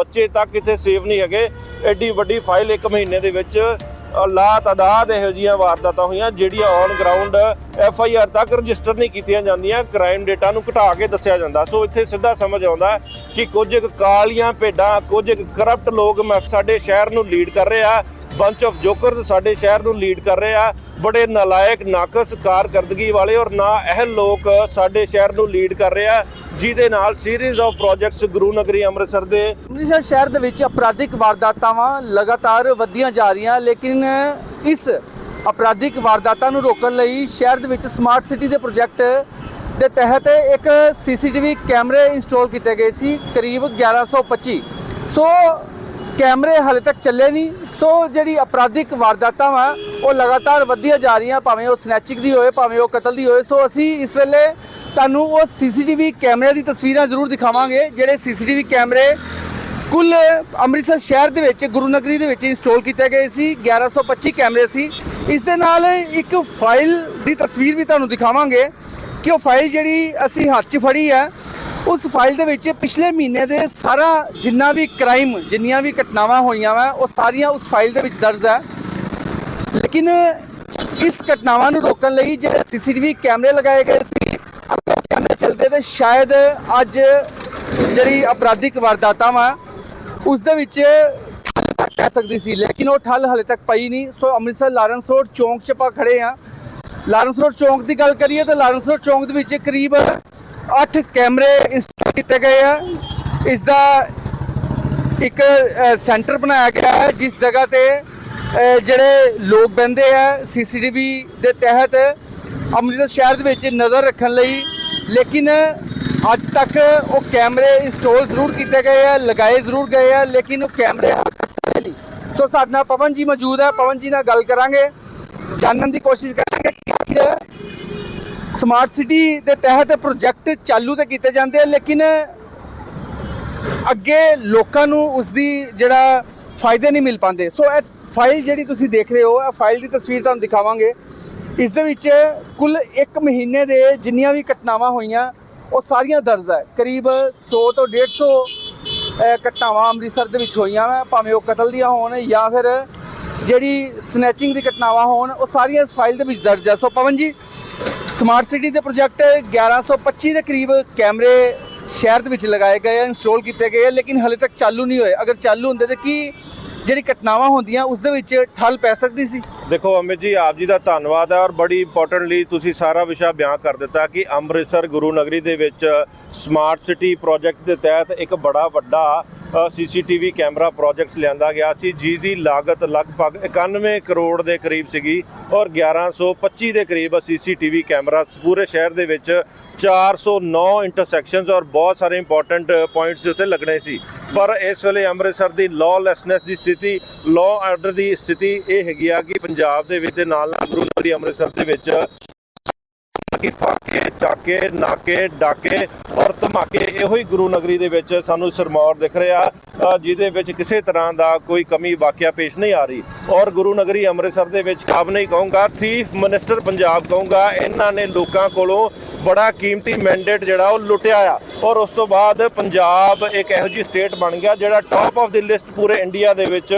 ਬੱਚੇ ਤੱਕ ਇੱਥੇ ਸੇਫ ਨਹੀਂ ਹੈਗੇ। ਐਡੀ ਵੱਡੀ ਫਾਈਲ ਇੱਕ ਮਹੀਨੇ ਦੇ ਵਿੱਚ ਲਾ ਤਾਦਾਦ ਇਹੋ ਜਿਹੀਆਂ ਵਾਰਦਾਤਾਂ ਹੋਈਆਂ, ਜਿਹੜੀਆਂ on ground F I R ਤੱਕ ਰਜਿਸਟਰ ਨਹੀਂ ਕੀਤੀਆਂ ਜਾਂਦੀਆਂ। ਕ੍ਰਾਈਮ ਡੇਟਾ ਨੂੰ ਘਟਾ ਕੇ ਦੱਸਿਆ ਜਾਂਦਾ। ਸੋ ਇੱਥੇ ਸਿੱਧਾ ਸਮਝ ਆਉਂਦਾ ਕਿ ਕੁਝ ਕੁ ਕਾਲੀਆਂ ਭੇਡਾਂ, ਕੁਝ ਕਰਪਟ ਲੋਕ ਮ- ਸਾਡੇ ਸ਼ਹਿਰ ਨੂੰ ਲੀਡ ਕਰ ਰਹੇ ਆ। ਬੰਚ ਆਫ ਜੋਕਰਸ ਸਾਡੇ ਸ਼ਹਿਰ ਨੂੰ ਲੀਡ ਕਰ ਰਹੇ ਆ। ਬੜੇ ਨਲਾਇਕ, ਨਾਕਸ ਕਾਰਕਰਦਗੀ ਵਾਲੇ ਔਰ ਨਾ ਇਹ ਲੋਕ ਸਾਡੇ ਸ਼ਹਿਰ ਨੂੰ ਲੀਡ ਕਰ ਰਹੇ ਆ। ਜਿਹਦੇ ਨਾਲ ਸੀਰੀਜ਼ ਆਫ ਪ੍ਰੋਜੈਕਟਸ ਗੁਰੂ ਨਗਰੀ ਅੰਮ੍ਰਿਤਸਰ ਦੇ। ਅੰਮ੍ਰਿਤਸਰ ਸ਼ਹਿਰ ਦੇ ਵਿੱਚ ਅਪਰਾਧਿਕ ਵਾਰਦਾਤਾਵਾਂ ਲਗਾਤਾਰ ਵਧੀਆਂ ਜਾ ਰਹੀਆਂ, ਲੇਕਿਨ ਇਸ ਅਪਰਾਧਿਕ ਵਾਰਦਾਤਾਂ ਨੂੰ ਰੋਕਣ ਲਈ ਸ਼ਹਿਰ ਦੇ ਵਿੱਚ ਸਮਾਰਟ ਸਿਟੀ ਦੇ ਪ੍ਰੋਜੈਕਟ ਦੇ ਤਹਿਤ ਇੱਕ ਸੀਸੀਟੀਵੀ ਕੈਮਰੇ ਇੰਸਟਾਲ ਕੀਤੇ ਗਏ ਸੀ, ਕਰੀਬ 1125 ਸੋ ਕੈਮਰੇ ਹਾਲੇ ਤੱਕ ਚੱਲੇ ਨਹੀਂ ਸੋ ਜਿਹੜੀ ਅਪਰਾਧਿਕ ਵਾਰਦਾਤਾਂ ਵਾ, ਉਹ ਲਗਾਤਾਰ ਵਧੀਆਂ ਜਾ ਰਹੀਆਂ, ਭਾਵੇਂ ਉਹ ਸਨੈਚਿੰਗ ਦੀ ਹੋਏ, ਭਾਵੇਂ ਉਹ ਕਤਲ ਦੀ ਹੋਏ। ਸੋ ਅਸੀਂ ਇਸ ਵੇਲੇ ਤੁਹਾਨੂੰ ਉਹ ਸੀਸੀਟੀਵੀ ਕੈਮਰੇ ਦੀ ਤਸਵੀਰਾਂ ਜ਼ਰੂਰ ਦਿਖਾਵਾਂਗੇ, ਜਿਹੜੇ ਸੀਸੀਟੀਵੀ ਕੈਮਰੇ ਕੁੱਲ ਅੰਮ੍ਰਿਤਸਰ ਸ਼ਹਿਰ ਦੇ ਵਿੱਚ, ਗੁਰੂ ਨਗਰੀ ਦੇ ਵਿੱਚ ਇੰਸਟਾਲ ਕੀਤੇ ਗਏ ਸੀ। 1125 ਕੈਮਰੇ ਸੀ। ਇਸ ਦੇ ਨਾਲ ਇੱਕ ਫਾਈਲ ਦੀ ਤਸਵੀਰ ਵੀ ਤੁਹਾਨੂੰ ਦਿਖਾਵਾਂਗੇ ਕਿ ਉਹ ਫਾਈਲ ਜਿਹੜੀ ਅਸੀਂ ਹੱਥ 'ਚ ਫੜੀ ਹੈ ਉਸ ਫਾਈਲ ਦੇ ਵਿੱਚ ਪਿਛਲੇ ਮਹੀਨੇ ਦੇ ਸਾਰਾ ਜਿੰਨਾ ਵੀ ਕ੍ਰਾਈਮ ਜਿੰਨੀਆਂ ਵੀ ਘਟਨਾਵਾਂ ਹੋਈਆਂ ਵਾ, ਉਹ ਸਾਰੀਆਂ ਉਸ ਫਾਈਲ ਦੇ ਵਿੱਚ ਦਰਜ ਹੈ ਲੇਕਿਨ ਇਸ ਘਟਨਾਵਾਂ ਨੂੰ ਰੋਕਣ ਲਈ ਜਿਹੜੇ ਸੀਸੀਟੀਵੀ ਕੈਮਰੇ ਲਗਾਏ ਗਏ ਸੀ ਅਗਰ ਕੈਮਰੇ ਚੱਲਦੇ ਤੇ ਸ਼ਾਇਦ ਅੱਜ ਜਿਹੜੀ ਅਪਰਾਧਿਕ ਵਾਰਦਾਤਾਂ ਵਾ, ਉਸ ਦੇ ਵਿੱਚ ਠੱਲ ਪੈ ਸਕਦੀ ਸੀ। ਲੇਕਿਨ ਉਹ ਠੱਲ ਹਲੇ ਤੱਕ ਪਈ ਨਹੀਂ। ਸੋ ਅੰਮ੍ਰਿਤਸਰ ਲਾਰੈਂਸ ਰੋਡ ਚੌਂਕ 'ਚ ਆਪਾਂ ਖੜੇ ਆ। ਲਾਰੈਂਸ ਰੋਡ ਚੌਂਕ ਦੀ ਗੱਲ ਕਰੀਏ ਤਾਂ ਲਾਰੈਂਸ ਰੋਡ ਚੌਂਕ ਦੇ ਵਿੱਚ ਕਰੀਬ 8 ਕੈਮਰੇ ਇੰਸਟਾਲ ਕੀਤੇ ਗਏ ਆ। ਇਸ ਦਾ ਇੱਕ ਸੈਂਟਰ ਬਣਾਇਆ ਗਿਆ ਹੈ, ਜਿਸ ਜਗ੍ਹਾ ਤੇ ਜਿਹੜੇ ਲੋਕ ਬੰਦੇ ਆ ਸੀਸੀਟੀਵੀ ਦੇ ਤਹਿਤ, ਅੰਮ੍ਰਿਤਸਰ ਸ਼ਹਿਰ ਦੇ ਵਿੱਚ ਨਜ਼ਰ ਰੱਖਣ ਲਈ। ਲੇਕਿਨ ਅੱਜ ਤੱਕ ਉਹ ਕੈਮਰੇ ਇੰਸਟਾਲ ਜ਼ਰੂਰ ਕੀਤੇ ਗਏ ਆ, ਲਗਾਏ ਜ਼ਰੂਰ ਗਏ ਆ, ਲੇਕਿਨ ਉਹ ਕੈਮਰੇ ਹਾਲੇ ਨਹੀਂ ਸੋ ਸਾਡੇ ਨਾਲ ਪਵਨ ਜੀ ਮੌਜੂਦ ਹੈ ਪਵਨ ਜੀ ਨਾਲ ਗੱਲ ਕਰਾਂਗੇ। ਜਾਣਨ ਦੀ ਕੋਸ਼ਿਸ਼ ਕਰਾਂਗੇ ਕਿ ਸਮਾਰਟ ਸਿਟੀ ਦੇ ਤਹਿਤ ਪ੍ਰੋਜੈਕਟ ਚਾਲੂ ਤੇ ਕੀਤੇ ਜਾਂਦੇ ਆ ਲੇਕਿਨ ਅੱਗੇ ਲੋਕਾਂ ਨੂੰ ਉਸ ਦੀ ਜਿਹੜਾ ਫਾਇਦੇ ਨਹੀਂ ਮਿਲ ਪਾਉਂਦੇ। ਸੋ ਇਹ ਫਾਈਲ ਜਿਹੜੀ ਤੁਸੀਂ ਦੇਖ ਰਹੇ ਹੋ ਇਹ ਫਾਈਲ ਦੀ ਤਸਵੀਰ ਤੁਹਾਨੂੰ ਦਿਖਾਵਾਂਗੇ। ਇਸ ਦੇ ਵਿੱਚ ਕੁੱਲ 1 ਮਹੀਨੇ ਦੇ ਜਿੰਨੀਆਂ ਵੀ ਘਟਨਾਵਾਂ ਹੋਈਆਂ ਉਹ ਸਾਰੀਆਂ ਦਰਜ ਹੈ ਕਰੀਬ 100 ਤੋਂ 150 ਅਹ, ਘਟਨਾਵਾਂ ਅੰਮ੍ਰਿਤਸਰ ਦੇ ਵਿੱਚ ਹੋਈਆਂ ਵਾ ਭਾਵੇਂ ਉਹ ਕਤਲ ਦੀਆਂ ਹੋਣ ਜਾਂ ਫਿਰ ਜਿਹੜੀ ਸਨੈਚਿੰਗ ਦੀ ਘਟਨਾਵਾਂ ਹੋਣ ਉਹ ਸਾਰੀਆਂ ਇਸ ਫਾਈਲ ਦੇ ਵਿੱਚ ਦਰਜ ਹੈ ਸੋ ਪਵਨ ਜੀ ਸਮਾਰਟ ਸਿਟੀ ਦੇ ਪ੍ਰੋਜੈਕਟ 1125 ਦੇ ਕਰੀਬ ਕੈਮਰੇ ਸ਼ਹਿਰ ਦੇ ਵਿੱਚ ਲਗਾਏ ਗਏ ਆ ਇੰਸਟਾਲ ਕੀਤੇ ਗਏ ਆ, ਲੇਕਿਨ ਹਲੇ ਤੱਕ ਚਾਲੂ ਨਹੀਂ ਹੋਏ। ਅਗਰ ਚਾਲੂ ਹੁੰਦੇ ਤਾਂ ਕੀ ਜਿਹੜੀ ਘਟਨਾਵਾਂ ਹੁੰਦੀਆਂ, ਉਸ ਦੇ ਵਿੱਚ ਠੱਲ ਪੈ ਸਕਦੀ ਸੀ? ਦੇਖੋ, ਅਮਿਤ ਜੀ, ਆਪ ਜੀ ਦਾ ਧੰਨਵਾਦ ਹੈ ਔਰ ਬੜੀ ਇੰਪੋਰਟੈਂਟਲੀ ਤੁਸੀਂ ਸਾਰਾ ਵਿਸ਼ਾ ਬਿਆਨ ਕਰ ਦਿੱਤਾ ਕਿ ਅੰਮ੍ਰਿਤਸਰ ਗੁਰੂ ਨਗਰੀ ਦੇ ਵਿੱਚ ਸਮਾਰਟ ਸਿਟੀ ਪ੍ਰੋਜੈਕਟ ਦੇ ਤਹਿਤ ਇੱਕ ਬੜਾ ਵੱਡਾ ਸੀਸੀਟੀਵੀ ਕੈਮਰਾ ਪ੍ਰੋਜੈਕਟਸ ਲਿਆਂਦਾ ਗਿਆ ਸੀ ਜਿਹਦੀ ਲਾਗਤ ਲਗਭਗ 91 ਕਰੋੜ ਦੇ ਕਰੀਬ ਸੀਗੀ ਔਰ 1125 ਦੇ ਕਰੀਬ ਸੀਸੀਟੀਵੀ ਕੈਮਰਾ ਪੂਰੇ ਸ਼ਹਿਰ ਦੇ ਵਿੱਚ 409 ਇੰਟਰਸੈਕਸ਼ਨਸ ਔਰ ਬਹੁਤ ਸਾਰੇ ਇੰਪੋਰਟੈਂਟ ਪੁਆਇੰਟਸ ਦੇ ਉੱਤੇ ਲੱਗਣੇ ਸੀ। ਪਰ ਇਸ ਵੇਲੇ ਅੰਮ੍ਰਿਤਸਰ ਦੀ ਲਾਅਲੈਸਨੈਸ ਦੀ ਸਥਿਤੀ ਲਾਅ ਆਰਡਰ ਦੀ ਸਥਿਤੀ ਇਹ ਹੈਗੀ ਆ ਕਿ ਪੰਜਾਬ ਦੇ ਵਿੱਚ ਦੇ ਨਾਲ ਨਾਲ ਗੁਰੂ ਨਗਰੀ ਅੰਮ੍ਰਿਤਸਰ ਦੇ ਵਿੱਚ ਚਾਕੇ, ਨਾਕੇ, ਡਾਕੇ ਔਰ ਧਮਾਕੇ, ਇਹੋ ਹੀ ਗੁਰੂ ਨਗਰੀ ਦੇ ਵਿੱਚ ਸਾਨੂੰ ਸਰਮੌਰ ਦਿਖ ਰਿਹਾ ਜਿਹਦੇ ਵਿੱਚ ਕਿਸੇ ਤਰ੍ਹਾਂ ਦਾ ਕੋਈ ਕਮੀ, ਵਾਕਿਆ ਪੇਸ਼ ਨਹੀਂ ਆ ਰਹੀ। ਔਰ ਗੁਰੂ ਨਗਰੀ ਅੰਮ੍ਰਿਤਸਰ ਦੇ ਵਿੱਚ ਖਾਬ ਨਹੀਂ ਕਹੂੰਗਾ ਥੀਫ ਮਿਨਿਸਟਰ ਪੰਜਾਬ ਕਹੂੰਗਾ, ਇਹਨਾਂ ਨੇ ਲੋਕਾਂ ਕੋਲੋਂ ਬੜਾ ਕੀਮਤੀ ਮੈਂਡੇਟ ਜਿਹੜਾ ਉਹ ਲੁੱਟਿਆ ਆ। ਔਰ ਉਸ ਤੋਂ ਬਾਅਦ ਪੰਜਾਬ ਇੱਕ ਇਹੋ ਜਿਹੀ ਸਟੇਟ ਬਣ ਗਿਆ, ਜਿਹੜਾ ਟਾਪ ਆਫ ਦੀ ਲਿਸਟ ਪੂਰੇ ਇੰਡੀਆ ਦੇ ਵਿੱਚ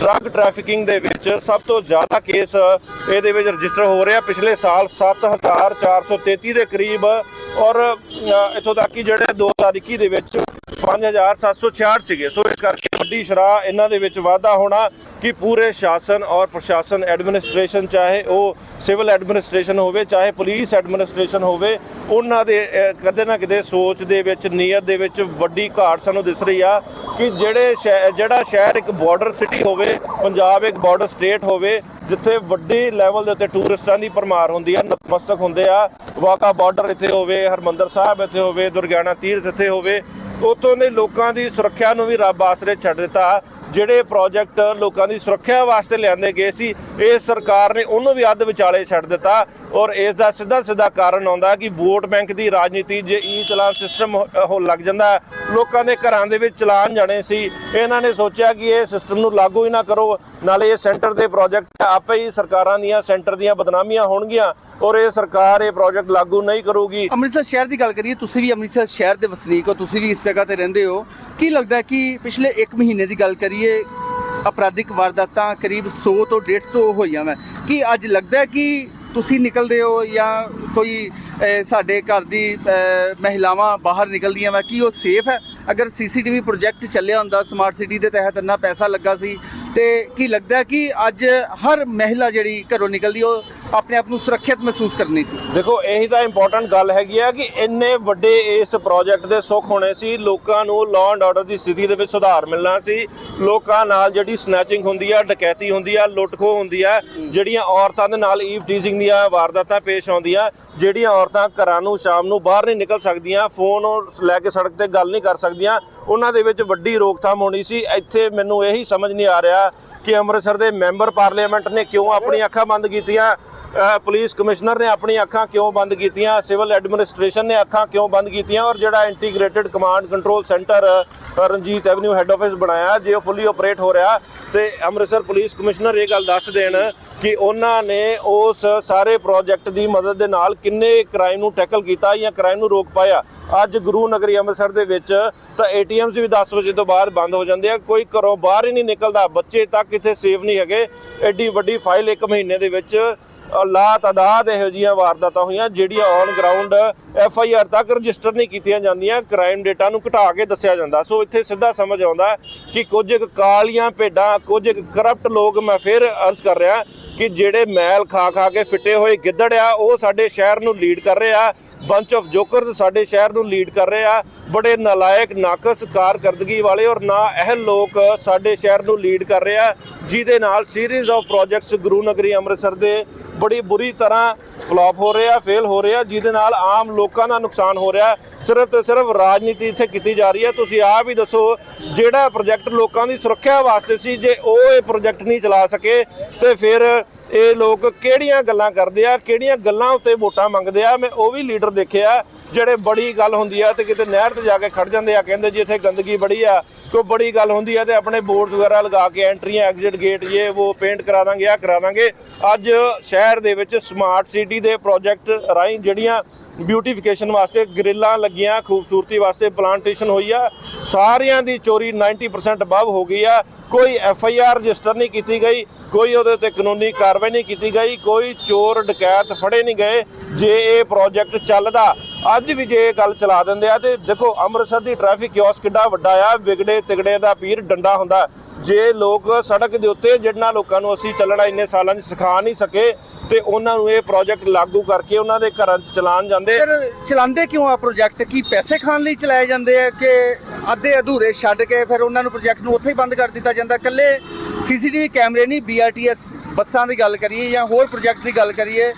ਡਰੱਗ ਟ੍ਰੈਫਿਕਿੰਗ ਦੇ ਵਿੱਚ ਸਭ ਤੋਂ ਜ਼ਿਆਦਾ ਕੇਸ ਇਹਦੇ ਵਿੱਚ ਰਜਿਸਟਰ ਹੋ ਰਿਹਾ ਪਿਛਲੇ ਸਾਲ 7433 ਦੇ ਕਰੀਬ ਔਰ ਅ, ਇੱਥੋਂ ਤੱਕ ਕਿ ਜਿਹੜੇ 2021 ਦੇ ਵਿੱਚ 5766 ਸੀਗੇ। ਸੋ ਇਸ ਕਰਕੇ ਵੱਡੀ ਸ਼ਰਾਹ ਇਹਨਾਂ ਦੇ ਵਿੱਚ ਵਾਧਾ ਹੋਣਾ ਕਿ ਪੂਰੇ ਸ਼ਾਸਨ ਔਰ ਪ੍ਰਸ਼ਾਸਨ ਐਡਮਿਨਿਸਟ੍ਰੇਸ਼ਨ, ਚਾਹੇ ਉਹ ਸਿਵਲ ਐਡਮਿਨਿਸਟ੍ਰੇਸ਼ਨ ਹੋਵੇ, ਚਾਹੇ ਪੁਲਿਸ ਐਡਮਿਨਿਸਟ੍ਰੇਸ਼ਨ ਹੋਵੇ, ਉਹਨਾਂ ਦੇ ਕਦੇ ਨਾ ਕਿਤੇ ਸੋਚ ਦੇ ਵਿੱਚ, ਨੀਅਤ ਦੇ ਵਿੱਚ ਵੱਡੀ ਘਾਟ ਸਾਨੂੰ ਦਿਸ ਰਹੀ ਆ ਕਿ ਜਿਹੜੇ ਸ਼ਹਿ- ਜਿਹੜਾ ਸ਼ਹਿਰ ਇੱਕ ਬਾਰਡਰ ਸਿਟੀ ਹੋਵੇ, ਪੰਜਾਬ ਇੱਕ ਬਾਰਡਰ ਸਟੇਟ ਹੋਵੇ, ਜਿੱਥੇ ਵੱਡੇ ਲੈਵਲ ਦੇ ਉੱਤੇ ਟੂਰਿਸਟਾਂ ਦੀ ਪਰਮਾਰ ਹੁੰਦੀ ਆ, ਨਤਮਸਤਕ ਹੁੰਦੇ ਆ ਵਾਕਾ ਬਾਰਡਰ ਇੱਥੇ ਹੋਵੇ, ਹਰਮੰਦਰ ਸਾਹਿਬ ਇੱਥੇ ਹੋਵੇ, ਦੁਰਗਿਆਣਾ ਤੀਰਥ ਇੱਥੇ ਹੋਵੇ ਉਤੋਂ ਦੇ ਲੋਕਾਂ ਦੀ ਸੁਰੱਖਿਆ ਨੂੰ ਵੀ ਰੱਬ ਆਸਰੇ ਛੱਡ ਦਿੱਤਾ। ਜਿਹੜੇ ਪ੍ਰੋਜੈਕਟ ਲੋਕਾਂ ਦੀ ਸੁਰੱਖਿਆ ਵਾਸਤੇ ਲਿਆਂਦੇ ਗਏ ਸੀ, ਇਹ ਸਰਕਾਰ ਨੇ ਉਹਨੂੰ ਵੀ ਅੱਧ ਵਿਚਾਲੇ ਛੱਡ ਦਿੱਤਾ ਔਰ ਇਸ ਦਾ ਸਿੱਧਾ ਸਿੱਧਾ ਕਾਰਨ ਆਉਂਦਾ ਕਿ ਵੋਟ ਬੈਂਕ ਦੀ ਰਾਜਨੀਤੀ ਜੇ ਈ ਚਲਾਨ ਸਿਸਟਮ ਹੋ ਲੱਗ ਜਾਂਦਾ, ਲੋਕਾਂ ਦੇ ਘਰਾਂ ਦੇ ਵਿੱਚ ਚਲਾਨ ਜਾਣੇ ਸੀ। ਇਹਨਾਂ ਨੇ ਸੋਚਿਆ ਕਿ ਇਹ ਸਿਸਟਮ ਨੂੰ ਲਾਗੂ ਹੀ ਨਾ ਕਰੋ, ਨਾਲੇ ਇਹ ਸੈਂਟਰ ਦੇ ਪ੍ਰੋਜੈਕਟ ਆਪੇ ਹੀ ਸਰਕਾਰਾਂ ਦੀਆਂ ਸੈਂਟਰ ਦੀਆਂ ਬਦਨਾਮੀਆਂ ਹੋਣਗੀਆਂ ਔਰ ਇਹ ਸਰਕਾਰ ਇਹ ਪ੍ਰੋਜੈਕਟ ਲਾਗੂ ਨਹੀਂ ਕਰੂਗੀ। ਅੰਮ੍ਰਿਤਸਰ ਸ਼ਹਿਰ ਦੀ ਗੱਲ ਕਰੀਏ, ਤੁਸੀਂ ਵੀ ਅੰਮ੍ਰਿਤਸਰ ਸ਼ਹਿਰ ਦੇ ਵਸਨੀਕ ਹੋ, ਤੁਸੀਂ ਵੀ ਇਸ ਜਗ੍ਹਾ ਤੇ ਰਹਿੰਦੇ ਹੋ। ਕੀ ਲੱਗਦਾ ਕਿ ਪਿਛਲੇ 1 ਮਹੀਨੇ ਦੀ ਗੱਲ ਕਰੀਏ ਅਪਰਾਧਿਕ ਵਾਰਦਾਤਾਂ ਕਰੀਬ 100 ਤੋਂ 150 ਹੋਈਆਂ ਵਾ। ਕਿ ਅੱਜ ਲੱਗਦਾ ਕਿ ਤੁਸੀਂ ਨਿਕਲਦੇ ਹੋ ਜਾਂ ਕੋਈ ਸਾਡੇ ਘਰ ਦੀ ਮਹਿਲਾਵਾਂ ਬਾਹਰ ਨਿਕਲਦੀਆਂ ਵਾ, ਕੀ ਉਹ ਸੇਫ ਹੈ? ਅਗਰ ਸੀਸੀਟੀਵੀ ਪ੍ਰੋਜੈਕਟ ਚੱਲਿਆ ਹੁੰਦਾ ਸਮਾਰਟ ਸਿਟੀ ਦੇ ਤਹਿਤ ਇੰਨਾ ਪੈਸਾ ਲੱਗਾ ਸੀ, ਤੇ ਕੀ ਲੱਗਦਾ ਕਿ ਅੱਜ ਹਰ ਮਹਿਲਾ ਜਿਹੜੀ ਘਰੋਂ ਨਿਕਲਦੀ, ਉਹ ਆਪਣੇ ਆਪ ਨੂੰ ਸੁਰੱਖਿਅਤ ਮਹਿਸੂਸ ਕਰਨੀ ਸੀ। ਦੇਖੋ, ਇਹੀ ਤਾਂ ਇੰਪੋਰਟੈਂਟ ਗੱਲ ਹੈਗੀ ਆ ਕਿ ਇੰਨੇ ਵੱਡੇ ਇਸ ਪ੍ਰੋਜੈਕਟ ਦੇ ਸੁੱਖ ਹੋਣੇ ਸੀ, ਲੋਕਾਂ ਨੂੰ ਲਾਅ ਐਂਡ ਆਰਡਰ ਦੀ ਸਥਿਤੀ ਦੇ ਵਿੱਚ ਸੁਧਾਰ ਮਿਲਣਾ ਸੀ। ਲੋਕਾਂ ਨਾਲ ਜਿਹੜੀ ਸਨੈਚਿੰਗ ਹੁੰਦੀ ਆ, ਡਕੈਤੀ ਹੁੰਦੀ ਆ, ਲੁੱਟਖੋ ਹੁੰਦੀ ਆ, ਜਿਹੜੀਆਂ ਔਰਤਾਂ ਦੇ ਨਾਲ ਈਵ ਟੀਜ਼ਿੰਗ ਦੀਆਂ ਵਾਰਦਾਤਾਂ ਪੇਸ਼ ਆਉਂਦੀਆਂ, ਜਿਹੜੀਆਂ ਔਰਤਾਂ ਘਰਾਂ ਨੂੰ ਸ਼ਾਮ ਨੂੰ ਬਾਹਰ ਨਹੀਂ ਨਿਕਲ ਸਕਦੀਆਂ ਫੋਨ ਲੈ ਕੇ ਸੜਕ ਤੇ ਗੱਲ ਨਹੀਂ ਕਰ ਸਕਦੀਆਂ, ਉਹਨਾਂ ਦੇ ਵਿੱਚ ਵੱਡੀ ਰੋਕਥਾਮ ਹੋਣੀ ਸੀ। ਇੱਥੇ ਮੈਨੂੰ ਇਹੀ ਸਮਝ ਨਹੀਂ ਆ ਰਿਹਾ ਕਿ ਅੰਮ੍ਰਿਤਸਰ ਦੇ ਮੈਂਬਰ ਪਾਰਲੀਮੈਂਟ ਨੇ ਕਿਉਂ ਆਪਣੀ ਅੱਖਾਂ ਬੰਦ ਕੀਤੀਆਂ? ਅ, ਪੁਲਿਸ ਕਮਿਸ਼ਨਰ ਨੇ ਆਪਣੀ ਅੱਖਾਂ ਕਿਉਂ ਬੰਦ ਕੀਤੀਆਂ? ਸਿਵਲ ਐਡਮਿਨਿਸਟ੍ਰੇਸ਼ਨ ਨੇ ਅੱਖਾਂ ਕਿਉਂ ਬੰਦ ਕੀਤੀਆਂ? ਔਰ ਜਿਹੜਾ integrated command control centre Ranjit avenue head office ਬਣਾਇਆ ਜੇ ਉਹ ਫੁੱਲੀ ਆਪਰੇਟ ਹੋ ਰਿਹਾ ਤੇ ਅੰਮ੍ਰਿਤਸਰ ਪੁਲਿਸ ਕਮਿਸ਼ਨਰ ਇਹ ਗੱਲ ਦੱਸ ਦੇਣ ਕਿ ਉਹਨਾਂ ਨੇ ਉਸ ਸਾਰੇ ਪ੍ਰੋਜੈਕਟ ਦੀ ਮਦਦ ਦੇ ਨਾਲ ਕਿੰਨੇ ਕ੍ਰਾਈਮ ਨੂੰ ਟੈਕਲ ਕੀਤਾ ਜਾਂ ਕ੍ਰਾਈਮ ਨੂੰ ਰੋਕ ਪਾਇਆ। ਅੱਜ ਗੁਰੂ ਨਗਰੀ ਅੰਮ੍ਰਿਤਸਰ ਦੇ ਵਿੱਚ ਤਾਂ ਏਟੀਐਮਸ ਵੀ 10 ਵਜੇ ਤੋਂ ਬਾਅਦ ਬੰਦ ਹੋ ਜਾਂਦੇ ਆ। ਕੋਈ ਘਰੋਂ ਬਾਹਰ ਹੀ ਨਹੀਂ ਨਿਕਲਦਾ। ਬੱਚੇ ਤੱਕ ਇੱਥੇ ਸੇਫ ਨਹੀਂ ਹੈਗੇ। ਐਡੀ ਵੱਡੀ ਫਾਈਲ ਇੱਕ ਮਹੀਨੇ ਦੇ ਵਿੱਚ ਲਾ ਤਾਦਾਦ ਇਹੋ ਜਿਹੀਆਂ ਵਾਰਦਾਤਾਂ ਹੋਈਆਂ, ਜਿਹੜੀਆਂ on ground F I R ਤੱਕ ਰਜਿਸਟਰ ਨਹੀਂ ਕੀਤੀਆਂ ਜਾਂਦੀਆਂ ਕ੍ਰਾਈਮ ਡੇਟਾ ਨੂੰ ਘਟਾ ਕੇ ਦੱਸਿਆ ਜਾਂਦਾ। ਸੋ ਇੱਥੇ ਸਿੱਧਾ ਸਮਝ ਆਉਂਦਾ ਕਿ ਕੁਝ ਇੱਕ ਕਾਲੀਆਂ ਭੇਡਾਂ, ਕੁਝ ਇੱਕ ਕਰਪਟ ਲੋਕ ਮੈਂ ਫਿਰ ਅਰਜ਼ ਕਰ ਰਿਹਾ ਕਿ ਜਿਹੜੇ ਮੈਲ ਖਾ ਖਾ ਕੇ ਫਿੱਟੇ ਹੋਏ ਗਿੱਦੜ ਆ, ਉਹ ਸਾਡੇ ਸ਼ਹਿਰ ਨੂੰ ਲੀਡ ਕਰ ਰਹੇ ਆ। ਬੰਚ ਆਫ ਜੋਕਰਸ ਸਾਡੇ ਸ਼ਹਿਰ ਨੂੰ ਲੀਡ ਕਰ ਰਹੇ ਆ। ਬੜੇ ਨਲਾਇਕ, ਨਾਕਸ ਕਾਰਕਰਦਗੀ ਵਾਲੇ ਔਰ ਨਾ ਇਹ ਲੋਕ ਸਾਡੇ ਸ਼ਹਿਰ ਨੂੰ ਲੀਡ ਕਰ ਰਹੇ ਆ। ਜਿਹਦੇ ਨਾਲ ਸੀਰੀਜ਼ ਆਫ ਪ੍ਰੋਜੈਕਟਸ ਗੁਰੂ ਨਗਰੀ ਅੰਮ੍ਰਿਤਸਰ ਦੇ ਬੜੀ ਬੁਰੀ ਤਰ੍ਹਾਂ ਫਲਾਪ ਹੋ ਰਹੇ ਆ ਫੇਲ ਹੋ ਰਹੇ ਆ। ਜਿਹਦੇ ਨਾਲ ਆਮ ਲੋਕਾਂ ਦਾ ਨੁਕਸਾਨ ਹੋ ਰਿਹਾ। ਸਿਰਫ ਤੇ ਸਿਰਫ ਰਾਜਨੀਤੀ ਇੱਥੇ ਕੀਤੀ ਜਾ ਰਹੀ ਹੈ। ਤੁਸੀਂ ਆਪ ਹੀ ਦੱਸੋ, ਜਿਹੜਾ ਪ੍ਰੋਜੈਕਟ ਲੋਕਾਂ ਦੀ ਸੁਰੱਖਿਆ ਵਾਸਤੇ ਸੀ, ਜੇ ਉਹ ਇਹ ਪ੍ਰੋਜੈਕਟ ਨਹੀਂ ਚਲਾ ਸਕੇ, ਤੇ ਫਿਰ ਇਹ ਲੋਕ ਕਿਹੜੀਆਂ ਗੱਲਾਂ ਕਰਦੇ ਆ, ਕਿਹੜੀਆਂ ਗੱਲਾਂ ਉੱਤੇ ਵੋਟਾਂ ਮੰਗਦੇ ਆ? ਮੈਂ ਉਹ ਵੀ ਲੀਡਰ ਦੇਖਿਆ, ਜਿਹੜੇ ਬੜੀ ਗੱਲ ਹੁੰਦੀ ਆ ਤੇ ਕਿਤੇ ਨਹਿਰ ਤੇ ਜਾ ਕੇ ਖੜ ਜਾਂਦੇ ਆ, ਕਹਿੰਦੇ ਜੀ ਇੱਥੇ ਗੰਦਗੀ ਬੜੀ ਆ। ਕੋਈ ਬੜੀ ਗੱਲ ਹੁੰਦੀ ਹੈ ਤੇ ਆਪਣੇ ਬੋਰਡਸ ਵਗੈਰਾ ਲਗਾ ਕੇ ਐਂਟਰੀਆਂ, ਐਗਜ਼ਿਟ ਗੇਟ ਇਹ ਉਹ ਪੇਂਟ ਕਰਾ ਦਾਂਗੇ ਆ ਕਰਾ ਦਾਂਗੇ। ਅੱਜ ਸ਼ਹਿਰ ਦੇ ਵਿੱਚ ਸਮਾਰਟ ਸਿਟੀ ਦੇ ਪ੍ਰੋਜੈਕਟ ਰਾਹੀਂ ਜਿਹੜੀਆਂ ਬਿਊਟੀਫਿਕੇਸ਼ਨ ਵਾਸਤੇ ਗ੍ਰਿਲਾਂ ਲੱਗੀਆਂ, ਖੂਬਸੂਰਤੀ ਵਾਸਤੇ ਪਲਾਂਟੇਸ਼ਨ ਹੋਈ ਆ, ਸਾਰਿਆਂ ਦੀ ਚੋਰੀ 90% ਅਬਵ ਹੋ ਗਈ ਆ। ਕੋਈ ਐਫ ਆਈ ਆਰ ਰਜਿਸਟਰ ਨਹੀਂ ਕੀਤੀ ਗਈ, ਕੋਈ ਉਹਦੇ ਤੇ ਕਾਨੂੰਨੀ ਕਾਰਵਾਈ ਨਹੀਂ ਕੀਤੀ ਗਈ, ਕੋਈ ਚੋਰ, ਡਕੈਤ ਫੜੇ ਨਹੀਂ ਗਏ। ਜੇ ਇਹ ਪ੍ਰੋਜੈਕਟ ਚੱਲਦਾ ਅੱਜ ਵੀ ਜੇ ਇਹ ਗੱਲ ਚਲਾ ਦਿੰਦੇ ਆ ਤੇ ਦੇਖੋ, ਅੰਮ੍ਰਿਤਸਰ ਦੀ ਟ੍ਰੈਫਿਕ ਕਿਓਸ ਕਿੱਡਾ ਵੱਡਾ ਆ, ਵਿਗੜੇ ਤਿਗੜੇ ਦਾ ਪੀਰ ਡੰਡਾ ਹੁੰਦਾ। ਜੇ ਲੋਕ ਸੜਕ ਦੇ ਉੱਤੇ ਜਿਹਨਾਂ ਲੋਕਾਂ ਨੂੰ ਅਸੀਂ ਚੱਲਣਾ ਇੰਨੇ ਸਾਲਾਂ 'ਚ ਸਿਖਾ ਨਹੀਂ ਸਕੇ ਤੇ ਉਹਨਾਂ ਨੂੰ ਇਹ ਪ੍ਰੋਜੈਕਟ ਲਾਗੂ ਕਰਕੇ ਉਹਨਾਂ ਦੇ ਘਰਾਂ 'ਚ ਚਲਾਨ ਜਾਂਦੇ। ਫਿਰ ਚਲਾਉਂਦੇ ਕਿਉਂ ਆ ਪ੍ਰੋਜੈਕਟ ਕੀ ਪੈਸੇ ਖਾਣ ਲਈ ਚਲਾਏ ਜਾਂਦੇ ਆ ਕਿ ਅੱਧੇ ਅਧੂਰੇ ਛੱਡ ਕੇ ਫਿਰ ਉਹਨਾਂ ਨੂੰ ਪ੍ਰੋਜੈਕਟ ਨੂੰ ਉੱਥੇ ਹੀ ਬੰਦ ਕਰ ਦਿੱਤਾ ਜਾਂਦਾ? ਇਕੱਲੇ ਸੀਸੀਟੀਵੀ ਕੈਮਰੇ ਨਹੀਂ ਬੀਆਰਟੀਐਸ ਬੱਸਾਂ ਦੀ ਗੱਲ ਕਰੀਏ ਜਾਂ ਹੋਰ ਪ੍ਰੋਜੈਕਟ ਦੀ ਗੱਲ ਕਰੀਏ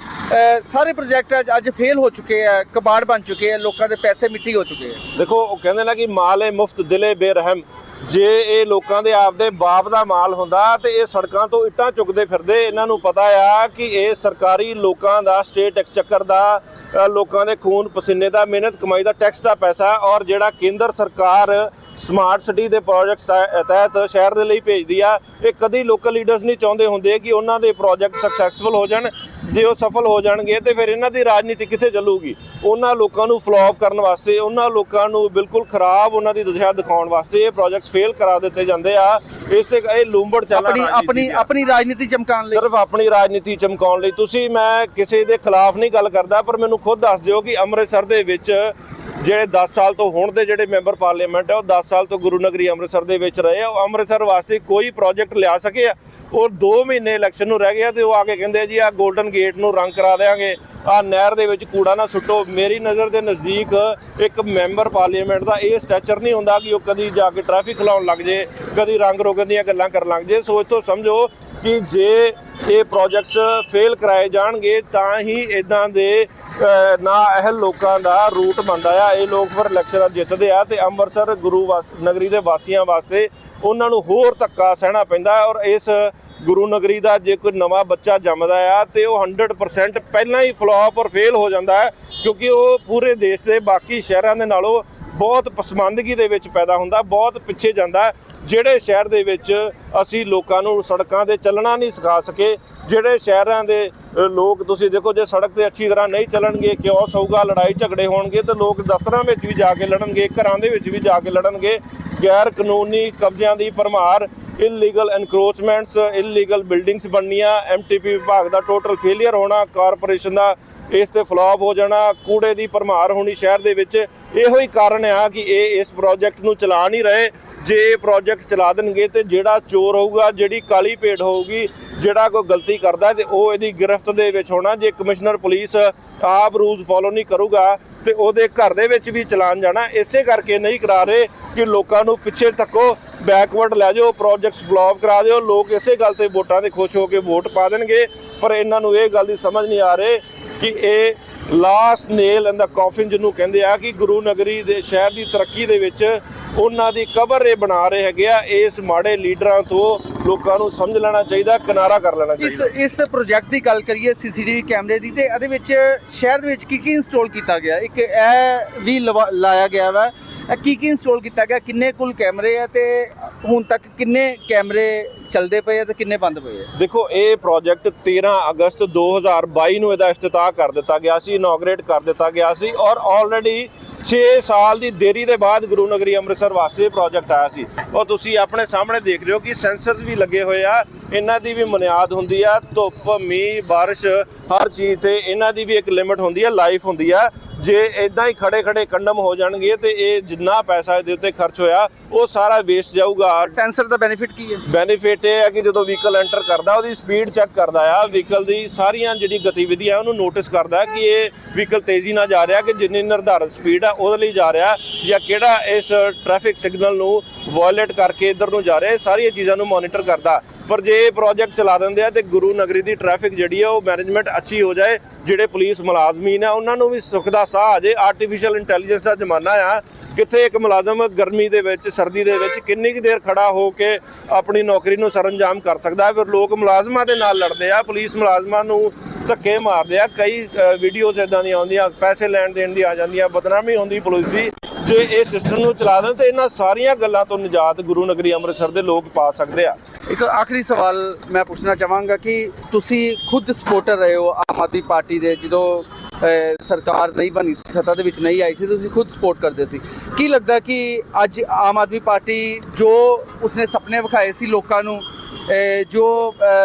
ਸਾਰੇ ਪ੍ਰੋਜੈਕਟ ਅੱਜ- ਅੱਜ ਫੇਲ ਹੋ ਚੁੱਕੇ ਆ, ਕਬਾੜ ਬਣ ਚੁੱਕੇ ਆ, ਲੋਕਾਂ ਦੇ ਪੈਸੇ ਮਿੱਟੀ ਹੋ ਚੁੱਕੇ ਆ। ਦੇਖੋ, ਉਹ ਕਹਿੰਦੇ ਨਾ ਕਿ ਮਾਲੇ ਏ ਮੁਫਤ, ਦਿਲੇ ਬੇਰਹਿਮ। ਜੇ ਇਹ ਲੋਕਾਂ ਦੇ ਆਪਦੇ ਬਾਪ ਦਾ ਮਾਲ ਹੁੰਦਾ ਤੇ ਇਹ ਸੜਕਾਂ ਤੋਂ ਇੱਟਾਂ ਚੁੱਕਦੇ ਫਿਰਦੇ, ਇਹਨਾਂ ਨੂੰ ਪਤਾ ਆ ਕਿ ਇਹ ਸਰਕਾਰੀ ਲੋਕਾਂ ਦਾ ਸਟੇਟ ਐਕਸਚੱਕਰ ਦਾ ਲੋਕਾਂ ਦੇ ਖੂਨ ਪਸੀਨੇ ਦਾ, ਮਿਹਨਤ ਕਮਾਈ ਦਾ ਟੈਕਸ ਦਾ ਪੈਸਾ ਔਰ ਜਿਹੜਾ ਕੇਂਦਰ ਸਰਕਾਰ ਸਮਾਰਟ ਸਿਟੀ ਦੇ ਪ੍ਰੋਜੈਕਟਸ ਤਹਿਤ ਸ਼ਹਿਰ ਦੇ ਲਈ ਭੇਜਦੀ ਆ, ਇਹ ਕਦੀ ਲੋਕਲ ਲੀਡਰਸ ਨਹੀਂ ਚਾਹੁੰਦੇ ਹੁੰਦੇ ਕਿ ਉਹਨਾਂ ਦੇ ਪ੍ਰੋਜੈਕਟ ਸਕਸੈਸਫੁਲ ਹੋ ਜਾਣ, ਜੇ ਉਹ ਸਫਲ ਹੋ ਜਾਣਗੇ ਤੇ ਫਿਰ ਇਹਨਾਂ ਦੀ ਰਾਜਨੀਤੀ ਕਿੱਥੇ ਚੱਲੂਗੀ? ਉਹਨਾਂ ਲੋਕਾਂ ਨੂੰ ਫਲॉप ਕਰਨ ਵਾਸਤੇ, ਉਹਨਾਂ ਲੋਕਾਂ ਨੂੰ ਬਿਲਕੁਲ ਖਰਾਬ ਉਹਨਾਂ ਦੀ ਦਸ਼ਾ ਦਿਖਾਉਣ ਵਾਸਤੇ ਇਹ ਪ੍ਰੋਜੈਕਟਸ ਫੇਲ ਕਰਾ ਦਿੱਤੇ ਜਾਂਦੇ ਆ। ਇਸੇ ਇਹ ਲੂੰਬੜ ਚੱਲਣਾ ਆਪਣੀ ਆਪਣੀ ਆਪਣੀ ਰਾਜਨੀਤੀ ਚਮਕਾਉਣ ਲਈ। ਸਿਰਫ ਆਪਣੀ ਰਾਜਨੀਤੀ ਚਮਕਾਉਣ ਲਈ। ਤੁਸੀਂ ਮੈਂ ਕਿਸੇ ਦੇ ਖਿਲਾਫ ਨਹੀਂ ਗੱਲ ਕਰਦਾ ਪਰ ਮੈਨੂੰ ਖੁਦ ਦੱਸ ਦਿਓ ਕਿ ਅੰਮ੍ਰਿਤਸਰ ਦੇ ਵਿੱਚ ਜਿਹੜੇ 10 ਸਾਲ ਤੋਂ ਹੁਣ ਦੇ ਜਿਹੜੇ ਮੈਂਬਰ ਪਾਰਲੀਮੈਂਟ ਹੈ, ਉਹ 10 ਸਾਲ ਤੋਂ ਗੁਰੂ ਨਗਰੀ ਅੰਮ੍ਰਿਤਸਰ ਦੇ ਵਿੱਚ ਰਹੇ ਆ। ਉਹ ਅੰਮ੍ਰਿਤਸਰ ਵਾਸਤੇ ਕੋਈ ਪ੍ਰੋਜੈਕਟ ਲਿਆ ਸਕੇ ਆ। ਉਹ 2 ਮਹੀਨੇ ਇਲੈਕਸ਼ਨ ਨੂੰ ਰਹਿ ਗਿਆ ਤੇ ਉਹ ਆ ਕੇ ਕਹਿੰਦੇ ਆ ਜੀ ਆ 골ਡਨ ਗੇਟ ਨੂੰ ਰੰਗ ਕਰਾ ਦੇਾਂਗੇ ਆ ਨਹਿਰ ਦੇ ਵਿੱਚ ਕੂੜਾ ਨਾ ਸੁੱਟੋ। ਮੇਰੀ ਨਜ਼ਰ ਦੇ ਨਜ਼ਦੀਕ ਇੱਕ ਮੈਂਬਰ ਪਾਰਲੀਮੈਂਟ ਦਾ ਇਹ ਸਟੈਚਰ ਨਹੀਂ ਹੁੰਦਾ ਕਿ ਉਹ ਕਦੀ ਜਾ ਕੇ ਟ੍ਰੈਫਿਕ ਖਲਾਉਣ ਲੱਗ ਜੇ, ਕਦੀ ਰੰਗ ਰੋਗਨ ਦੀਆਂ ਗੱਲਾਂ ਕਰਨ ਲੱਗ ਜੇ। ਸੋ ਇਤੋਂ ਸਮਝੋ ਕਿ ਜੇ ਇਹ ਪ੍ਰੋਜੈਕਟਸ ਫੇਲ ਕਰਾਏ ਜਾਣਗੇ, ਤਾਂ ਹੀ ਇਦਾਂ ਦੇ ਨਾ ਅਹਿਲ ਲੋਕਾਂ ਦਾ ਰੂਟ ਬਣਦਾ ਆ। ਇਹ ਲੋਕ ਫਿਰ ਇਲੈਕਸ਼ਨ ਜਿੱਤਦੇ ਆ ਤੇ ਅੰਮ੍ਰਿਤਸਰ ਗੁਰੂ ਵਾਸ- ਨਗਰੀ ਦੇ ਵਾਸੀਆਂ ਵਾਸਤੇ ਉਹਨਾਂ ਨੂੰ ਹੋਰ ਧੱਕਾ ਸਹਿਣਾ ਪੈਂਦਾ ਹੈ ਔਰ ਇਸ ਗੁਰੂ ਨਗਰੀ ਦਾ ਜੇ ਕੋਈ ਨਵਾਂ ਬੱਚਾ ਜੰਮਦਾ ਆ ਤੇ ਉਹ 100% ਪਹਿਲਾਂ ਹੀ ਫਲॉप ਔਰ ਫੇਲ ਹੋ ਜਾਂਦਾ ਹੈ, ਕਿਉਂਕਿ ਉਹ ਪੂਰੇ ਦੇਸ਼ ਦੇ ਬਾਕੀ ਸ਼ਹਿਰਾਂ ਦੇ ਨਾਲੋਂ ਬਹੁਤ ਪਸਮੰਦਗੀ ਦੇ ਵਿੱਚ ਪੈਦਾ ਹੁੰਦਾ, ਬਹੁਤ ਪਿੱਛੇ ਜਾਂਦਾ ਜਿਹੜੇ ਸ਼ਹਿਰ ਦੇ ਵਿੱਚ ਅਸੀਂ ਲੋਕਾਂ ਨੂੰ ਸੜਕਾਂ ਤੇ ਚੱਲਣਾ ਨਹੀਂ ਸਿਖਾ ਸਕੇ, ਜਿਹੜੇ ਸ਼ਹਿਰਾਂ ਦੇ ਲੋਕ, ਤੁਸੀਂ ਦੇਖੋ ਜੇ ਸੜਕ ਤੇ ਅੱਛੀ ਤਰ੍ਹਾਂ ਨਹੀਂ ਚੱਲਣਗੇ ਕਿਉਸ ਹੋਊਗਾ ਲੜਾਈ ਝਗੜੇ ਹੋਣਗੇ ਤੇ ਲੋਕ ਦਫ਼ਤਰਾਂ ਵਿੱਚ ਵੀ ਜਾ ਕੇ ਲੜਨਗੇ, ਘਰਾਂ ਦੇ ਵਿੱਚ ਵੀ ਜਾ ਕੇ ਲੜਨਗੇ। ਗੈਰ ਕਾਨੂੰਨੀ ਕਬਜ਼ਿਆਂ ਦੀ ਭਰਮਾਰ ਇਲੀਗਲ ਐਨਕਰੋਚਮੈਂਟਸ ਇਲੀਗਲ ਬਿਲਡਿੰਗਸ ਬਣਨੀਆਂ ਐਮਟੀਪੀ ਵਿਭਾਗ ਦਾ ਟੋਟਲ ਫੇਲਿਅਰ ਹੋਣਾ ਕਾਰਪੋਰੇਸ਼ਨ ਦਾ ਇਸ ਤੇ ਫਲॉप ਹੋ ਜਾਣਾ, ਕੂੜੇ ਦੀ ਭਰਮਾਰ ਹੋਣੀ ਸ਼ਹਿਰ ਦੇ ਵਿੱਚ। ਇਹੋ ਹੀ ਕਾਰਨ ਆ ਕਿ ਇਹ ਇਸ ਪ੍ਰੋਜੈਕਟ ਨੂੰ ਚਲਾ ਨਹੀਂ ਰਹੇ। ਜੇ ਇਹ ਪ੍ਰੋਜੈਕਟ ਚਲਾ ਦੇਣਗੇ ਤੇ ਜਿਹੜਾ ਚੋਰ ਹੋਊਗਾ, ਜਿਹੜੀ ਕਾਲੀ ਪੇਟ ਹੋਊਗੀ, ਜਿਹੜਾ ਕੋਈ ਗਲਤੀ ਕਰਦਾ ਹੈ ਤੇ ਉਹ ਇਹਦੀ ਗ੍ਰਿਫਤ ਦੇ ਵਿੱਚ ਹੋਣਾ। ਜੇ ਕਮਿਸ਼ਨਰ ਪੁਲਿਸ ਆਪ ਰੂਲਸ ਫੋਲੋ ਨਹੀਂ ਕਰੂਗਾ ਤੇ ਉਹਦੇ ਘਰ ਦੇ ਵਿੱਚ ਵੀ ਚਲਾਨ ਜਾਣਾ, ਇਸੇ ਕਰਕੇ ਨਹੀਂ ਕਰਾ ਰਹੇ ਕਿ ਲੋਕਾਂ ਨੂੰ ਪਿੱਛੇ ਧੱਕੋ ਬੈਕਵਰਡ ਲੈ ਜਾਓ ਪ੍ਰੋਜੈਕਟਸ ਬਲੌਕ ਕਰਾ ਦਿਓ। ਲੋਕ ਇਸੇ ਗੱਲ ਤੇ ਵੋਟਾਂ ਦੇ ਖੁਸ਼ ਹੋ ਕੇ ਵੋਟ ਪਾ ਦੇਣਗੇ, ਪਰ ਇਹਨਾਂ ਨੂੰ ਇਹ ਗੱਲ ਦੀ ਸਮਝ ਨਹੀਂ ਆ ਰਹੇ ਕਿ ਇਹ last nail and the coffin ਜਿਹਨੂੰ ਕਹਿੰਦੇ ਆ ਕਿ ਗੁਰੂ ਨਗਰੀ ਦੇ ਸ਼ਹਿਰ ਦੀ ਤਰੱਕੀ ਦੇ ਵਿੱਚ ਉਹਨਾਂ ਦੀ ਕਬਰ ਇਹ ਬਣਾ ਰਹੇ ਹੈਗੇ ਆ ਇਸ ਮਾੜੇ ਲੀਡਰਾਂ ਤੋਂ ਲੋਕਾਂ ਨੂੰ ਸਮਝ ਲੈਣਾ ਚਾਹੀਦਾ ਕਿਨਾਰਾ ਕਰ ਲੈਣਾ ਇਸ ਚਾਹੀਦਾ। ਇਸ ਪ੍ਰੋਜੈਕਟ ਦੀ ਗੱਲ ਕਰੀਏ ਸੀਸੀਟੀਵੀ ਕੈਮਰੇ ਦੀ ਤੇ ਇਹਦੇ ਵਿੱਚ ਸ਼ਹਿਰ ਦੇ ਵਿੱਚ ਕੀ ਕੀ ਇੰਸਟਾਲ ਕੀਤਾ ਗਿਆ? ਇੱਕ ਇਹ ਵੀ ਲਾਇਆ ਗਿਆ ਵਾ। ਇਹ ਕੀ ਕੀ ਇੰਸਟਾਲ ਕੀਤਾ ਗਿਆ? ਕਿੰਨੇ ਕੁੱਲ ਕੈਮਰੇ ਆ ਤੇ ਹੁਣ ਤੱਕ ਕਿੰਨੇ ਕੈਮਰੇ ਚੱਲਦੇ ਪਏ ਆ ਤੇ ਕਿੰਨੇ ਬੰਦ ਪਏ ਆ? ਦੇਖੋ ਇਹ ਪ੍ਰੋਜੈਕਟ 13 ਅਗਸਤ 2022 ਨੂੰ ਇਹਦਾ ਇਫਤਤਾਹ ਕਰ ਦਿੱਤਾ ਗਿਆ ਸੀ ਇਨੋਗਰੇਟ ਕਰ ਦਿੱਤਾ ਗਿਆ ਸੀ ਔਰ ਆਲਰੇਡੀ 6 ਸਾਲ ਦੀ ਦੇਰੀ ਦੇ ਬਾਅਦ ਗੁਰੂ ਨਗਰੀ ਅੰਮ੍ਰਿਤਸਰ ਵਾਸਤੇ ਪ੍ਰੋਜੈਕਟ ਆਇਆ ਸੀ। ਉਹ ਤੁਸੀਂ ਆਪਣੇ ਸਾਹਮਣੇ ਦੇਖ ਰਹੇ ਹੋ ਕਿ ਸੈਂਸਰਸ ਵੀ ਲੱਗੇ ਹੋਏ ਆ, ਇਹਨਾਂ ਦੀ ਵੀ ਬੁਨਿਆਦ ਹੁੰਦੀ ਆ, ਧੁੱਪ, ਮੀਂਹ, ਬਾਰਿਸ਼, ਹਰ ਚੀਜ਼ ਤੇ ਇਹਨਾਂ ਦੀ ਵੀ ਇੱਕ ਲਿਮਿਟ ਹੁੰਦੀ ਆ ਲਾਈਫ ਹੁੰਦੀ ਆ। ਜੇ ਇਦਾਂ ਹੀ ਖੜੇ ਖੜੇ ਕੰਡਮ ਹੋ ਜਾਣਗੇ ਤੇ ਇਹ ਜਿੰਨਾ ਪੈਸਾ ਇਹਦੇ ਉੱਤੇ ਖਰਚ ਹੋਇਆ ਉਹ ਸਾਰਾ ਵੇਸਟ ਜਾਊਗਾ। ਸੈਂਸਰ ਦਾ ਬੈਨੀਫਿਟ ਕੀ ਹੈ? ਬੈਨੀਫਿਟ ਇਹ ਹੈ ਕਿ ਜਦੋਂ ਵਹੀਕਲ ਐਂਟਰ ਕਰਦਾ ਉਹਦੀ ਸਪੀਡ ਚੈੱਕ ਕਰਦਾ ਆ ਵਹੀਕਲ ਦੀ ਸਾਰੀਆਂ ਜਿਹੜੀ ਗਤੀਵਿਧੀਆਂ ਉਹਨੂੰ ਨੋਟਿਸ ਕਰਦਾ ਕਿ ਇਹ ਵਹੀਕਲ ਤੇਜ਼ੀ ਨਾਲ ਜਾ ਰਿਹਾ ਕਿ ਜਿੰਨੀ ਨਿਰਧਾਰਿਤ ਸਪੀਡ ਆ ਉਹਦੇ ਲਈ ਜਾ ਰਿਹਾ ਜਾਂ ਕਿਹੜਾ ਇਸ ਟ੍ਰੈਫਿਕ ਸਿਗਨਲ ਨੂੰ ਵਾਇਲੇਟ ਕਰਕੇ ਇਧਰ ਨੂੰ ਜਾ ਰਿਹਾ ਸਾਰੀਆਂ ਚੀਜ਼ਾਂ ਨੂੰ ਮੋਨੀਟਰ ਕਰਦਾ। ਪਰ ਜੇ ਇਹ ਪ੍ਰੋਜੈਕਟ ਚਲਾ ਦਿੰਦੇ ਆ ਤੇ ਗੁਰੂ ਨਗਰੀ ਦੀ ਟ੍ਰੈਫਿਕ ਜਿਹੜੀ ਆ ਉਹ ਮੈਨੇਜਮੈਂਟ ਅੱਛੀ ਹੋ ਜਾਏ ਜਿਹੜੇ ਪੁਲਿਸ ਮੁਲਾਜ਼ਮੀਨ ਆ ਉਹਨਾਂ ਨੂੰ ਵੀ ਸੁੱਖ ਦਾ ਸਾਹ ਆ ਜੇ ਆਰਟੀਫੀਸ਼ੀਅਲ ਇੰਟੈਲੀਜੈਂਸ ਦਾ ਜ਼ਮਾਨਾ ਆ, ਕਿੱਥੇ ਇੱਕ ਮੁਲਾਜ਼ਮ ਗਰਮੀ ਦੇ ਵਿੱਚ, ਸਰਦੀ ਦੇ ਵਿੱਚ ਕਿੰਨੀ ਕੁ ਦੇਰ ਖੜਾ ਹੋ ਕੇ ਆਪਣੀ ਨੌਕਰੀ ਨੂੰ ਸਰੰਜਾਮ ਕਰ ਸਕਦਾ ਹੈ? ਫਿਰ ਲੋਕ ਮੁਲਾਜ਼ਮਾਂ ਦੇ ਨਾਲ ਲੜਦੇ ਆ, ਪੁਲਿਸ ਮੁਲਾਜ਼ਮਾਂ ਨੂੰ ਧੱਕੇ ਮਾਰਦੇ ਆ, ਕਈ ਵੀਡੀਓਜ਼ ਇਦਾਂ ਦੀਆਂ ਆਉਂਦੀਆਂ, ਪੈਸੇ ਲੈਣ ਦੇਣ ਦੀ ਆ ਜਾਂਦੀਆਂ ਬਦਨਾਮੀ ਹੁੰਦੀ ਪੁਲਿਸ ਦੀ, ਜੇ ਇਹ ਸਿਸਟਮ ਨੂੰ ਚਲਾ ਦੇਣ ਤੇ ਇਹਨਾਂ ਸਾਰੀਆਂ ਗੱਲਾਂ ਤੋਂ ਨਿਜਾਤ ਗੁਰੂ ਨਗਰੀ ਅੰਮ੍ਰਿਤਸਰ ਦੇ ਲੋਕ ਪਾ ਸਕਦੇ ਆ। ਇੱਕ ਆਖਰੀ ਸਵਾਲ ਮੈਂ ਪੁੱਛਣਾ ਚਾਹਾਂਗਾ ਕਿ ਤੁਸੀਂ ਖੁਦ ਸਪੋਰਟਰ ਰਹੇ ਹੋ ਆਮ ਆਦਮੀ ਪਾਰਟੀ ਦੇ, ਜਦੋਂ ਸਰਕਾਰ ਨਹੀਂ ਬਣੀ ਸੀ, ਸੱਤਾ ਦੇ ਵਿੱਚ ਨਹੀਂ ਆਈ ਸੀ, ਤੁਸੀਂ ਖੁਦ ਸਪੋਰਟ ਕਰਦੇ ਸੀ। ਕੀ ਲੱਗਦਾ ਕਿ ਅੱਜ ਆਮ ਆਦਮੀ ਪਾਰਟੀ ਜੋ ਉਸਨੇ ਸੁਪਨੇ ਵਿਖਾਏ ਸੀ ਲੋਕਾਂ ਨੂੰ ਜੋ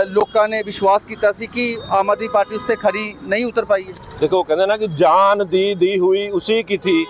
ਲੋਕਾਂ ਨੇ ਵਿਸ਼ਵਾਸ ਕੀਤਾ ਸੀ ਕਿ ਆਮ ਆਦਮੀ ਪਾਰਟੀ ਉਸ ਤੇ ਖੜੀ ਨਹੀਂ ਉਤਰ ਪਾਈ ਹੈ? ਦੇਖੋ ਕਹਿੰਦੇ ਨਾ ਕਿ ਜਾਨ ਦੀ ਦੀ ਹੋਈ ਉਸੇ ਕੀ ਥੀ,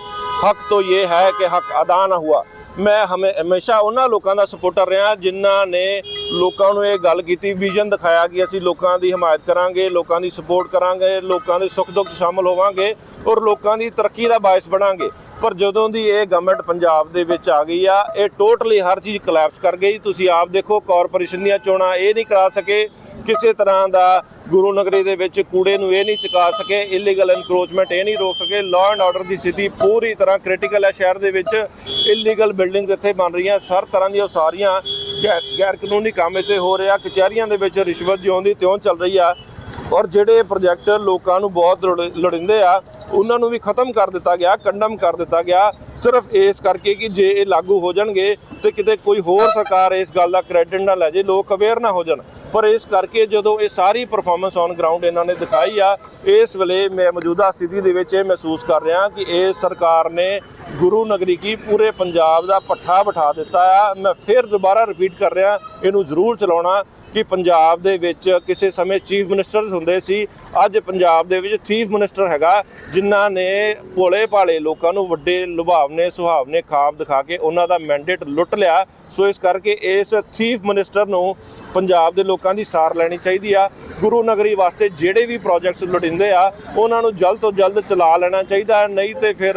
ਹਕ ਤੋਂ ਇਹ ਹੈ ਕਿ ਹੱਕ ਅਦਾ ਨਾ ਹੁਆ। ਮੈਂ ਹਮੇ, ਹਮੇਸ਼ਾ ਉਹਨਾਂ ਲੋਕਾਂ ਦਾ ਸਪੋਰਟਰ ਰਿਹਾ ਜਿਨ੍ਹਾਂ ਨੇ ਲੋਕਾਂ ਨੂੰ ਇਹ ਗੱਲ ਕੀਤੀ ਵਿਜ਼ਨ ਦਿਖਾਇਆ ਕਿ ਅਸੀਂ ਲੋਕਾਂ ਦੀ ਹਮਾਇਤ ਕਰਾਂਗੇ, ਲੋਕਾਂ ਦੀ ਸਪੋਰਟ ਕਰਾਂਗੇ, ਲੋਕਾਂ ਦੇ ਸੁੱਖ ਦੁੱਖ 'ਚ ਸ਼ਾਮਲ ਹੋਵਾਂਗੇ ਔਰ ਲੋਕਾਂ ਦੀ ਤਰੱਕੀ ਦਾ ਬਾਇਸ ਬਣਾਂਗੇ। ਪਰ ਜਦੋਂ ਦੀ ਇਹ ਗਵਰਨਮੈਂਟ ਪੰਜਾਬ ਦੇ ਵਿੱਚ ਆ ਗਈ ਆ, ਇਹ ਟੋਟਲੀ ਹਰ ਚੀਜ਼ ਕਲੈਪਸ ਕਰ ਗਈ। ਤੁਸੀਂ ਆਪ ਦੇਖੋ ਕਾਰਪੋਰੇਸ਼ਨ ਦੀਆਂ ਚੋਣਾਂ ਇਹ ਨਹੀਂ ਕਰਾ ਸਕੇ ਕਿਸੇ ਤਰ੍ਹਾਂ ਦਾ ਗੁਰੂ ਨਗਰੀ ਦੇ ਵਿੱਚ ਕੂੜੇ ਨੂੰ ਇਹ ਨਹੀਂ ਚੁਕਾ ਸਕੇ ਇਲੀਗਲ ਐਨਕਰੋਚਮੈਂਟ ਇਹ ਨਹੀਂ ਰੋਕ ਸਕੇ ਲਾਅ ਐਂਡ ਆਰਡਰ ਦੀ ਸਥਿਤੀ ਪੂਰੀ ਤਰ੍ਹਾਂ ਕ੍ਰਿਟੀਕਲ ਹੈ ਸ਼ਹਿਰ ਦੇ ਵਿੱਚ। ਇਲੀਗਲ ਬਿਲਡਿੰਗ ਇੱਥੇ ਬਣ ਰਹੀਆਂ, ਹਰ ਤਰ੍ਹਾਂ ਦੀਆਂ ਸਾਰੀਆਂ ਗੈ- ਗੈਰ ਕਾਨੂੰਨੀ ਕੰਮ ਇੱਥੇ ਹੋ ਰਿਹਾ, ਕਚਹਿਰੀਆਂ ਦੇ ਵਿੱਚ ਰਿਸ਼ਵਤ ਜਿਉਂ ਦੀ ਤਿਉਂ ਚੱਲ ਰਹੀ ਆ। ਔਰ ਜਿਹੜੇ ਪ੍ਰੋਜੈਕਟ ਲੋਕਾਂ ਨੂੰ ਬਹੁਤ ਲੋੜ- ਲੋੜੀਂਦੇ ਆ, ਉਹਨਾਂ ਨੂੰ ਵੀ ਖਤਮ ਕਰ ਦਿੱਤਾ ਗਿਆ ਕੰਡਮ ਕਰ ਦਿੱਤਾ ਗਿਆ। ਸਿਰਫ ਇਸ ਕਰਕੇ ਕਿ ਜੇ ਇਹ ਲਾਗੂ ਹੋ ਜਾਣਗੇ ਤੇ ਕਿਤੇ ਕੋਈ ਹੋਰ ਸਰਕਾਰ ਇਸ ਗੱਲ ਦਾ ਕ੍ਰੈਡਿਟ ਨਾ ਲੈ ਜੇ, ਲੋਕ ਅਵੇਅਰ ਨਾ ਹੋ ਜਾਣ। ਪਰ ਇਸ ਕਰਕੇ ਜਦੋਂ ਇਹ ਸਾਰੀ ਪਰਫਾਰਮੈਂਸ ਔਨ ਗਰਾਊਂਡ ਇਹਨਾਂ ਨੇ ਦਿਖਾਈ ਆ, ਇਸ ਵੇਲੇ ਮੈਂ ਮੌਜੂਦਾ ਸਥਿਤੀ ਦੇ ਵਿੱਚ ਇਹ ਮਹਿਸੂਸ ਕਰ ਰਿਹਾ ਕਿ ਇਹ ਸਰਕਾਰ ਨੇ ਗੁਰੂ ਨਗਰੀ ਕੀ ਪੂਰੇ ਪੰਜਾਬ ਦਾ ਪੱਠਾ ਬਿਠਾ ਦਿੱਤਾ ਆ। ਮੈਂ ਫਿਰ ਦੁਬਾਰਾ ਰਿਪੀਟ ਕਰ ਰਿਹਾ, ਇਹਨੂੰ ਜ਼ਰੂਰ ਚਲਾਉਣਾ ਕਿ ਪੰਜਾਬ ਦੇ ਵਿੱਚ ਕਿਸੇ ਸਮੇਂ ਚੀਫ ਮਿਨਿਸਟਰਸ ਹੁੰਦੇ ਸੀ। ਅੱਜ ਪੰਜਾਬ ਦੇ ਵਿੱਚ ਚੀਫ ਮਿਨਿਸਟਰ ਹੈਗਾ, ਜਿਨ੍ਹਾਂ ਨੇ ਭੋਲੇ ਭਾਲੇ ਲੋਕਾਂ ਨੂੰ ਵੱਡੇ ਲੁਭਾਵਨੇ, ਸੁਹਾਵਨੇ ਖਾਬ ਦਿਖਾ ਕੇ ਉਹਨਾਂ ਦਾ ਮੈਂਡੇਟ ਲੁੱਟ ਲਿਆ। ਸੋ ਇਸ ਕਰਕੇ ਇਸ ਚੀਫ ਮਿਨਿਸਟਰ ਨੂੰ ਪੰਜਾਬ ਦੇ ਲੋਕਾਂ ਦੀ ਸਾਰ ਲੈਣੀ ਚਾਹੀਦੀ ਆ। ਗੁਰੂ ਨਗਰੀ ਵਾਸਤੇ ਜਿਹੜੇ ਵੀ ਪ੍ਰੋਜੈਕਟਸ ਲੋੜੀਂਦੇ ਆ, ਉਹਨਾਂ ਨੂੰ ਜਲਦ ਤੋਂ ਜਲਦ ਚਲਾ ਲੈਣਾ ਚਾਹੀਦਾ ਨਹੀਂ ਤੇ ਫਿਰ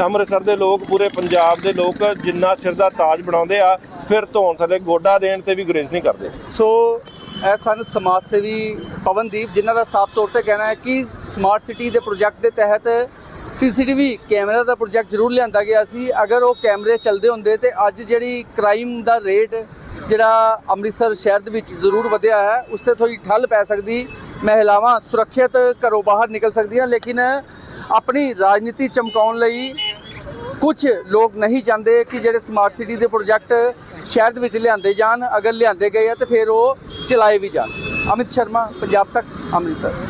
ਅੰਮ੍ਰਿਤਸਰ ਦੇ ਲੋਕ, ਪੂਰੇ ਪੰਜਾਬ ਦੇ ਲੋਕ ਜਿੰਨਾ ਸਿਰ ਦਾ ਤਾਜ ਬਣਾਉਂਦੇ ਆ, ਫਿਰ ਧੌਣ ਥੱਲੇ ਗੋਡਾ ਦੇਣ ਤੇ ਵੀ ਗੁਰੇਜ਼ ਨਹੀਂ ਕਰਦੇ। ਸੋ, ਇਹ ਸਨ ਸਮਾਜ ਸੇਵੀ ਪਵਨਦੀਪ, ਜਿਨ੍ਹਾਂ ਦਾ ਸਾਫ਼ ਤੌਰ ਤੇ ਕਹਿਣਾ ਹੈ ਕਿ ਸਮਾਰਟ ਸਿਟੀ ਦੇ ਪ੍ਰੋਜੈਕਟ ਦੇ ਤਹਿਤ ਸੀਸੀਟੀਵੀ ਕੈਮਰਾ ਦਾ ਪ੍ਰੋਜੈਕਟ ਜ਼ਰੂਰ ਲਿਆਂਦਾ ਗਿਆ ਸੀ। ਅਗਰ ਉਹ ਕੈਮਰੇ ਚੱਲਦੇ ਹੁੰਦੇ ਤੇ ਅੱਜ ਜਿਹੜੀ ਕ੍ਰਾਈਮ ਦਾ ਰੇਟ ਜਿਹੜਾ ਅੰਮ੍ਰਿਤਸਰ ਸ਼ਹਿਰ ਦੇ ਵਿੱਚ ਜ਼ਰੂਰ ਵਧਿਆ ਹੈ, ਉਸ ਤੇ ਥੋੜੀ ਠੱਲ ਪੈ ਸਕਦੀ, ਮਹਿਲਾਵਾਂ ਸੁਰੱਖਿਅਤ ਘਰੋਂ ਬਾਹਰ ਨਿਕਲ ਸਕਦੀਆਂ, ਲੇਕਿਨ ਆਪਣੀ ਰਾਜਨੀਤੀ ਚਮਕਾਉਣ ਲਈ ਕੁਝ ਲੋਕ ਨਹੀਂ ਚਾਹੁੰਦੇ ਕਿ ਜਿਹੜੇ ਸਮਾਰਟ ਸਿਟੀ ਦੇ ਪ੍ਰੋਜੈਕਟ ਸ਼ਹਿਰ ਦੇ ਵਿੱਚ ਲਿਆਂਦੇ ਜਾਣ, ਅਗਰ ਲਿਆਂਦੇ ਗਏ ਆ ਤੇ ਫਿਰ ਉਹ ਚਲਾਏ ਵੀ ਜਾਣ। ਅਮਿਤ ਸ਼ਰਮਾ, ਪੰਜਾਬ ਤੱਕ, ਅੰਮ੍ਰਿਤਸਰ।